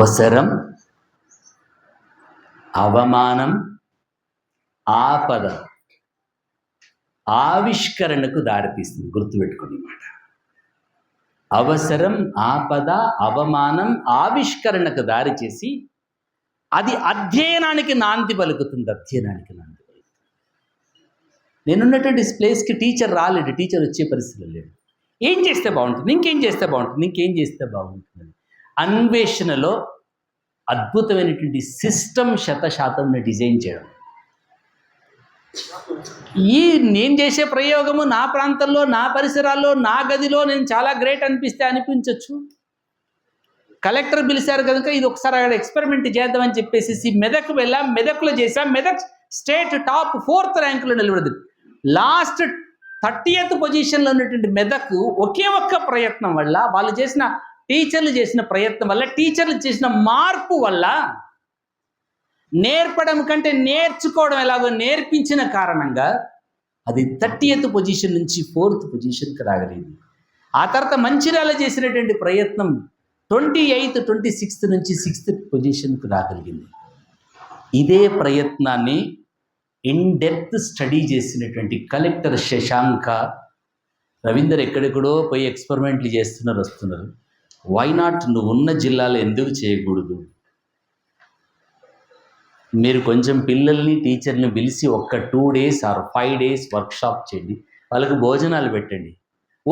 అవసరం అవమానం ఆపద ఆవిష్కరణకు దారితీస్తుంది. గుర్తుపెట్టుకుని మాట. అవసరం ఆపద అవమానం ఆవిష్కరణకు దారి చేసి అది అధ్యయనానికి నాంది పలుకుతుంది అధ్యయనానికి నాంది పలుకుతుంది. నేనున్నటువంటి ప్లేస్కి టీచర్ రాలేడు టీచర్ వచ్చే పరిస్థితులు లేడు. ఏం చేస్తే బాగుంటుంది? ఇంకేం చేస్తే బాగుంటుంది? ఇంకేం చేస్తే బాగుంటుంది? అన్వేషణలో అద్భుతమైనటువంటి సిస్టమ్ శతశాతం డిజైన్ చేయడం. ఈ నేను చేసే ప్రయోగము నా ప్రాంతంలో నా పరిసరాల్లో నా గదిలో నేను చాలా గ్రేట్ అనిపిస్తే అనిపించవచ్చు కలెక్టర్ పిలిచారు కనుక ఇది ఒకసారి అక్కడ ఎక్స్పెరిమెంట్ చేద్దామని చెప్పేసి మెదక్ వెళ్ళాం మెదక్లో చేసాం. మెదక్ స్టేట్ టాప్ ఫోర్త్ ర్యాంకులో నిలబడింది. లాస్ట్ థర్టీయత్ పొజిషన్లో ఉన్నటువంటి మెదక్ ఒకే ఒక్క ప్రయత్నం వల్ల వాళ్ళు చేసిన టీచర్లు చేసిన ప్రయత్నం వల్ల టీచర్లు చేసిన మార్పు వల్ల నేర్పడం కంటే నేర్చుకోవడం ఎలాగో నేర్పించిన కారణంగా అది థర్టీయత్ పొజిషన్ నుంచి ఫోర్త్ పొజిషన్కి రాగలిగింది. ఆ తర్వాత మంచిర్యాల చేసినటువంటి ప్రయత్నం ట్వంటీ ఎయిత్ ట్వంటీ సిక్స్త్ నుంచి సిక్స్త్ పొజిషన్కి రాగలిగింది. ఇదే ప్రయత్నాన్ని ఇన్ డెప్త్ స్టడీ చేసినటువంటి కలెక్టర్ శశాంక రవీందర్ ఎక్కడెక్కడో పోయి ఎక్స్పెరిమెంట్లు చేస్తున్నారు వస్తున్నారు. వైనాట్ నువ్వు ఉన్న జిల్లాలో ఎందుకు చేయకూడదు? మీరు కొంచెం పిల్లల్ని టీచర్ని పిలిచి ఒక్క two days or five days workshop చేయండి. వాళ్ళకి భోజనాలు పెట్టండి.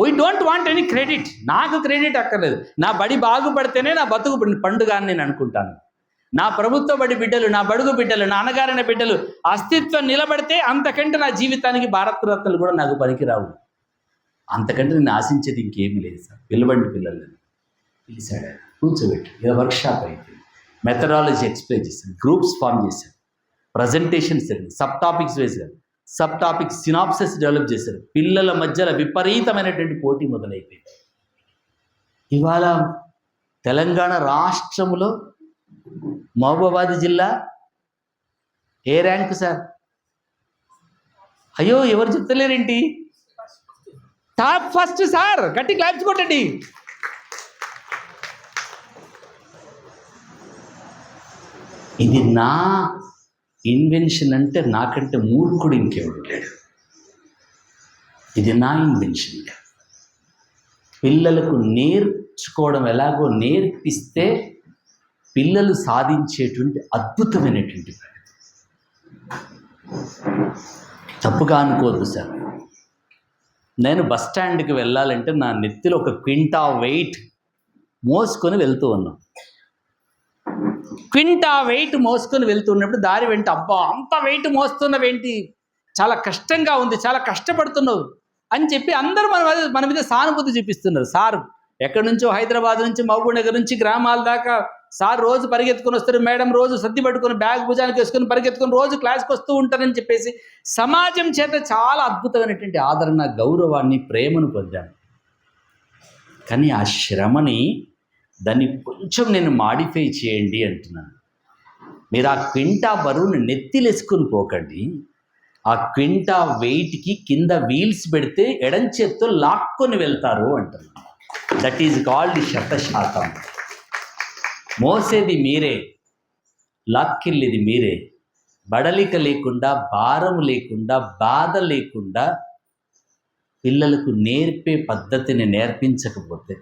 We don't want any credit నాకు క్రెడిట్ అక్కర్లేదు. నా బడి బాగుపడితేనే నా బతుకు పండుగ అని నేను అనుకుంటాను. నా ప్రభుత్వ బడి బిడ్డలు నా బడుగు బిడ్డలు నాన్నగారిన బిడ్డలు అస్తిత్వం నిలబడితే అంతకంటే నా జీవితానికి భారతరత్నలు కూడా నాకు పనికిరావు. అంతకంటే నేను ఆశించేది ఇంకేమీ లేదు సార్. పిలవండి పిల్లలని. పిలిచాడు. ఆయన. కూర్చోబెట్టి. ఏదో వర్క్షాప్ అయితే మెథడాలజీ ఎక్స్ప్లెయిన్ చేశాను గ్రూప్స్ ఫామ్ చేశాను ప్రజెంటేషన్స్ జరిగింది సబ్ టాపిక్స్ వేశారు సబ్ టాపిక్ సినాప్సెస్ డెవలప్ చేశారు పిల్లల మధ్యలో విపరీతమైనటువంటి పోటీ మొదలైపోయింది. ఇవాళ తెలంగాణ రాష్ట్రంలో మహబూబాబాద్ జిల్లా ఏ ర్యాంక్ సార్? అయ్యో ఎవరు చెప్తలేరేంటి? Top first sir. గట్టి క్లాప్స్ కొట్టండి. ఇది నా ఇన్వెన్షన్ అంటే నాకంటే మూర్ఖుడు ఇంకెవడు లేడు. ఇది నా ఇన్వెన్షన్ పిల్లలకు నేర్చుకోవడం ఎలాగో నేర్పిస్తే పిల్లలు సాధించేటువంటి అద్భుతమైనటువంటి తప్పుగా అనుకోదు సార్. నేను బస్ స్టాండ్కి వెళ్ళాలంటే నా నెత్తిలో ఒక క్వింటా వెయిట్ మోసుకొని వెళ్తూ ఉన్నాను. క్వింటా వెయిట్ మోసుకొని వెళ్తున్నప్పుడు దారి వెంట అబ్బా అంత వెయిట్ మోస్తున్నవేంటి? చాలా కష్టంగా ఉంది చాలా కష్టపడుతున్నావు అని చెప్పి అందరూ మన మీద- మన మీద సానుభూతి చూపిస్తున్నారు. సార్ ఎక్కడి నుంచో? హైదరాబాద్ నుంచి మహబూబ్ నగర్ నుంచి గ్రామాల దాకా సార్ రోజు పరిగెత్తుకొని వస్తారు. మేడం రోజు సర్ది పట్టుకొని బ్యాగ్ భుజానికి వేసుకొని పరిగెత్తుకొని రోజు క్లాస్కి వస్తూ ఉంటారని చెప్పేసి సమాజం చేత చాలా అద్భుతమైనటువంటి ఆదరణ గౌరవాన్ని ప్రేమను పొందాను కానీ ఆ శ్రమని దాన్ని కొంచెం నేను మాడిఫై చేయండి అంటున్నాను. మీరు ఆ క్వింటా బరువుని నెత్తిలేసుకుని పోకండి. ఆ క్వింటా వెయిట్కి కింద వీల్స్ పెడితే ఎడం చేత్తో లాక్కొని వెళ్తారు అంటున్నాను. దట్ ఈజ్ కాల్డ్ శతశాతం. మోసేది మీరే లాక్కెళ్ళేది మీరే. బడలిక లేకుండా భారం లేకుండా బాధ లేకుండా పిల్లలకు నేర్పే పద్ధతిని నేర్పించకపోతే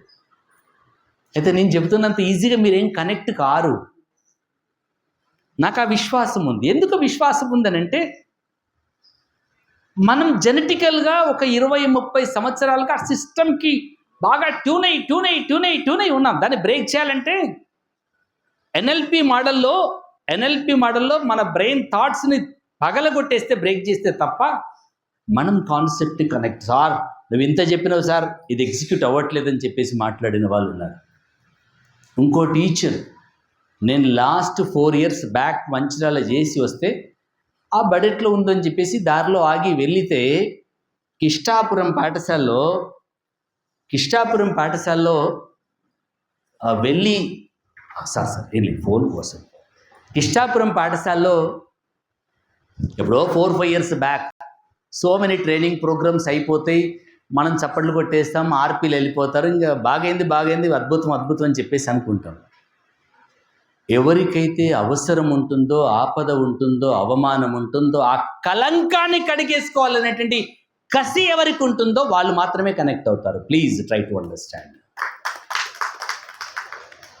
అయితే నేను చెబుతున్నంత ఈజీగా మీరేం కనెక్ట్ కారు. నాకు ఆ విశ్వాసం ఉంది. ఎందుకు విశ్వాసం ఉందనంటే మనం జెనెటికల్గా ఒక ఇరవై ముప్పై సంవత్సరాలుగా ఆ సిస్టమ్కి బాగా ట్యూన్ అయ్యి ట్యూన్ అయ్యి ట్యూన్ అయ్యి ట్యూన్ అయ్యి ఉన్నాం. దాన్ని బ్రేక్ చేయాలంటే ఎన్ఎల్పి మోడల్లో ఎన్ఎల్పి మోడల్లో మన బ్రెయిన్ థాట్స్ని పగలగొట్టేస్తే బ్రేక్ చేస్తే తప్ప మనం కాన్సెప్ట్ కనెక్ట్ సార్ నువ్వు ఇంత చెప్పినావు సార్ ఇది ఎగ్జిక్యూట్ అవ్వట్లేదని చెప్పేసి మాట్లాడిన వాళ్ళు ఉన్నారు ఇంకో టీచర్ నేను last four years back Mancherial చేసి వస్తే ఆ బడ్జెట్లో ఉందని చెప్పేసి దారిలో ఆగి వెళితే కిష్టాపురం పాఠశాలలో కిష్టాపురం పాఠశాలలో వెళ్ళి సార్ సార్ వెళ్ళి ఫోన్ కోసం కిష్టాపురం పాఠశాలలో ఎప్పుడో four five years back so many training programmes అయిపోతాయి. మనం చప్పట్లు కొట్టేస్తాం ఆర్పీలు వెళ్ళిపోతారు ఇంకా బాగైంది బాగైంది అద్భుతం అద్భుతం అని చెప్పేసి అనుకుంటాం. ఎవరికైతే అవసరం ఉంటుందో ఆపద ఉంటుందో అవమానం ఉంటుందో ఆ కలంకాన్ని కడిగేసుకోవాలనేటువంటి కసి ఎవరికి ఉంటుందో వాళ్ళు మాత్రమే కనెక్ట్ అవుతారు. ప్లీజ్ ట్రై టు అండర్స్టాండ్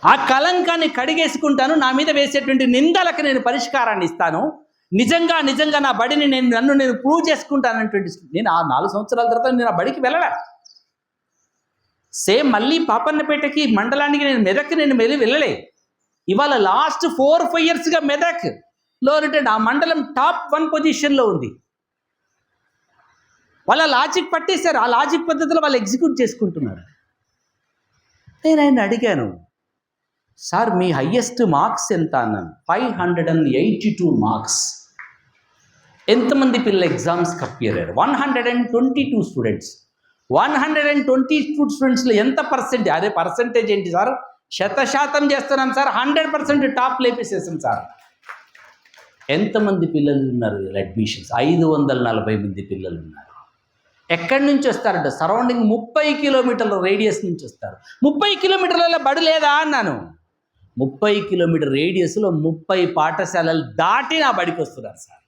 ఆ కలంకాన్ని కడిగేసుకుంటాను నా మీద వేసేటువంటి నిందలకు నేను పరిష్కారాన్ని ఇస్తాను. నిజంగా నిజంగా నా బడిని నేను నన్ను నేను ప్రూవ్ చేసుకుంటానటువంటి నేను ఆ నాలుగు సంవత్సరాల తర్వాత నేను ఆ బడికి వెళ్ళలే. సేమ్ మళ్ళీ పాపన్నపేటకి మండలానికి నేను మెదక్ నేను మెలి వెళ్ళలే. ఇవాళ లాస్ట్ ఫోర్ ఫైవ్ ఇయర్స్గా మెదక్లో ఉన్నటువంటి ఆ మండలం టాప్ వన్ పొజిషన్లో ఉంది. వాళ్ళ లాజిక్ పట్టేశారు. ఆ లాజిక్ పద్ధతిలో వాళ్ళు ఎగ్జిక్యూట్ చేసుకుంటున్నారు. నేను ఆయన అడిగాను. సార్ మీ హయ్యెస్ట్ మార్క్స్ ఎంత అన్నాను? Five hundred and eighty two marks. ఎంతమంది పిల్లలు ఎగ్జామ్స్ అపియర్ అయ్యారు one hundred and twenty two students one hundred and twenty two స్టూడెంట్స్లో ఎంత పర్సెంట్ అదే పర్సెంటేజ్ ఏంటి సార్? శతశాతం చేస్తున్నాం సార్. హండ్రెడ్ పర్సెంట్ టాప్ లేపేసేసాం సార్. ఎంతమంది పిల్లలు ఉన్నారు అడ్మిషన్స్ ఐదు వందల నలభై మంది పిల్లలు ఉన్నారు. ఎక్కడి నుంచి వస్తారంటే? సరౌండింగ్ ముప్పై కిలోమీటర్ల రేడియస్ నుంచి వస్తారు. ముప్పై కిలోమీటర్ల బడి లేదా అన్నాను? ముప్పై కిలోమీటర్ రేడియస్లో ముప్పై పాఠశాలలు దాటి నా బడికి వస్తున్నారు సార్.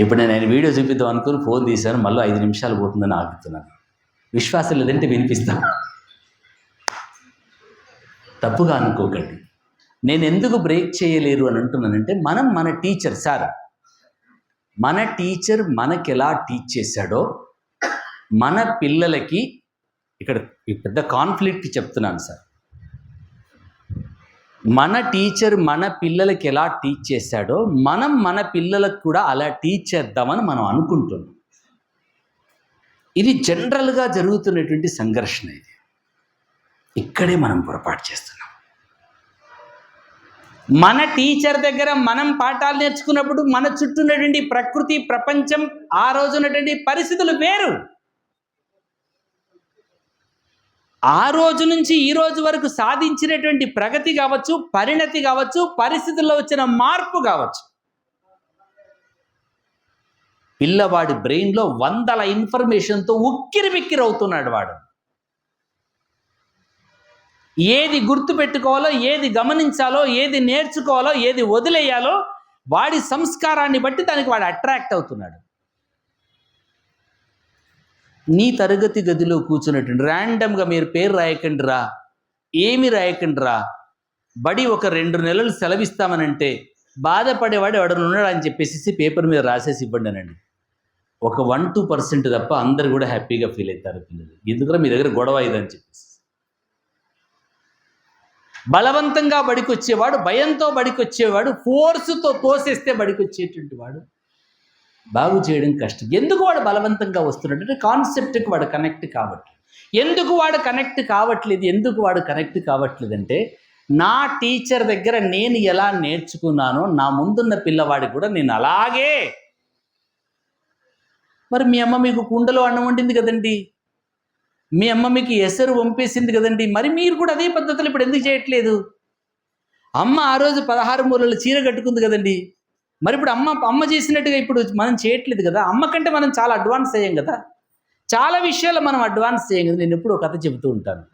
ఇప్పుడు నేను ఆయన వీడియో చూపిద్దాం అనుకుని ఫోన్ తీశాను మళ్ళీ ఐదు నిమిషాలు పోతుందని ఆగుతున్నాను. విశ్వాసం లేదంటే వినిపిస్తా. తప్పుగా అనుకోకండి. నేను ఎందుకు బ్రేక్ చేయలేరు అని అంటున్నానంటే మనం మన టీచర్ సార్ మన టీచర్ మనకెలా టీచ్ చేశాడో మన పిల్లలకి ఇక్కడ ఈ పెద్ద కాన్ఫ్లిక్ట్ చెప్తున్నాను సార్. మన టీచర్ మన పిల్లలకి ఎలా టీచ్ చేశాడో మనం మన పిల్లలకు కూడా అలా టీచ్ చేద్దామని మనం అనుకుంటున్నాం. ఇది జనరల్గా జరుగుతున్నటువంటి సంఘర్షణ ఇది. ఇక్కడే మనం పొరపాటు చేస్తున్నాం. మన టీచర్ దగ్గర మనం పాఠాలు నేర్చుకున్నప్పుడు మన చుట్టూ ఉన్నటువంటి ప్రకృతి ప్రపంచం ఆ రోజు ఉన్నటువంటి పరిస్థితులు వేరు. ఆ రోజు నుంచి ఈ రోజు వరకు సాధించినటువంటి ప్రగతి కావచ్చు పరిణతి కావచ్చు పరిస్థితుల్లో వచ్చిన మార్పు కావచ్చు. పిల్లవాడి బ్రెయిన్లో వందల ఇన్ఫర్మేషన్తో ఉక్కిరి బిక్కిరి అవుతున్నాడు వాడు. ఏది గుర్తు పెట్టుకోవాలో ఏది గమనించాలో ఏది నేర్చుకోవాలో ఏది వదిలేయాలో వాడి సంస్కారాన్ని బట్టి దానికి వాడు అట్రాక్ట్ అవుతున్నాడు. నీ తరగతి గదిలో కూర్చున్నటువంటి ర్యాండమ్గా మీరు పేరు రాయకండి రా ఏమి రాయకండి రా బడి ఒక రెండు నెలలు సెలవిస్తామనంటే బాధపడేవాడు ఎవడన్నా ఉన్నాడు అని చెప్పేసి పేపర్ మీద రాసేసి ఇవ్వండి అనండి. ఒక వన్ టూ పర్సెంట్ తప్ప అందరు కూడా హ్యాపీగా ఫీల్ అవుతారు పిల్లలు. ఎందుకంటే మీ దగ్గర గొడవ ఇదని చెప్పేసి. బలవంతంగా బడికొచ్చేవాడు భయంతో బడికొచ్చేవాడు ఫోర్స్తో తోసేస్తే బడికొచ్చేటువంటి వాడు బాగు చేయడం కష్టం. ఎందుకు వాడు బలవంతంగా వస్తున్నాడంటే కాన్సెప్ట్కి వాడు కనెక్ట్ కావట్లేదు ఎందుకు వాడు కనెక్ట్ కావట్లేదు ఎందుకు వాడు కనెక్ట్ కావట్లేదు అంటే నా టీచర్ దగ్గర నేను ఎలా నేర్చుకున్నానో నా ముందున్న పిల్లవాడికి కూడా నేను అలాగే. మరి మీ అమ్మ మీకు కుండలో అన్నం వండింది కదండి? మీ అమ్మ మీకు ఎసరు వంపేసింది కదండి? మరి మీరు కూడా అదే పద్ధతులు ఇప్పుడు ఎందుకు చేయట్లేదు? అమ్మ ఆ రోజు పదహారు మూలలు చీర కట్టుకుంది కదండి? మరి ఇప్పుడు అమ్మ అమ్మ చేసినట్టుగా ఇప్పుడు మనం చేయట్లేదు కదా? అమ్మ కంటే మనం చాలా అడ్వాన్స్ అయ్యాం కదా? చాలా విషయాలు మనం అడ్వాన్స్ చేయం కదా? నేను ఎప్పుడు ఒక కథ చెబుతూ ఉంటాను.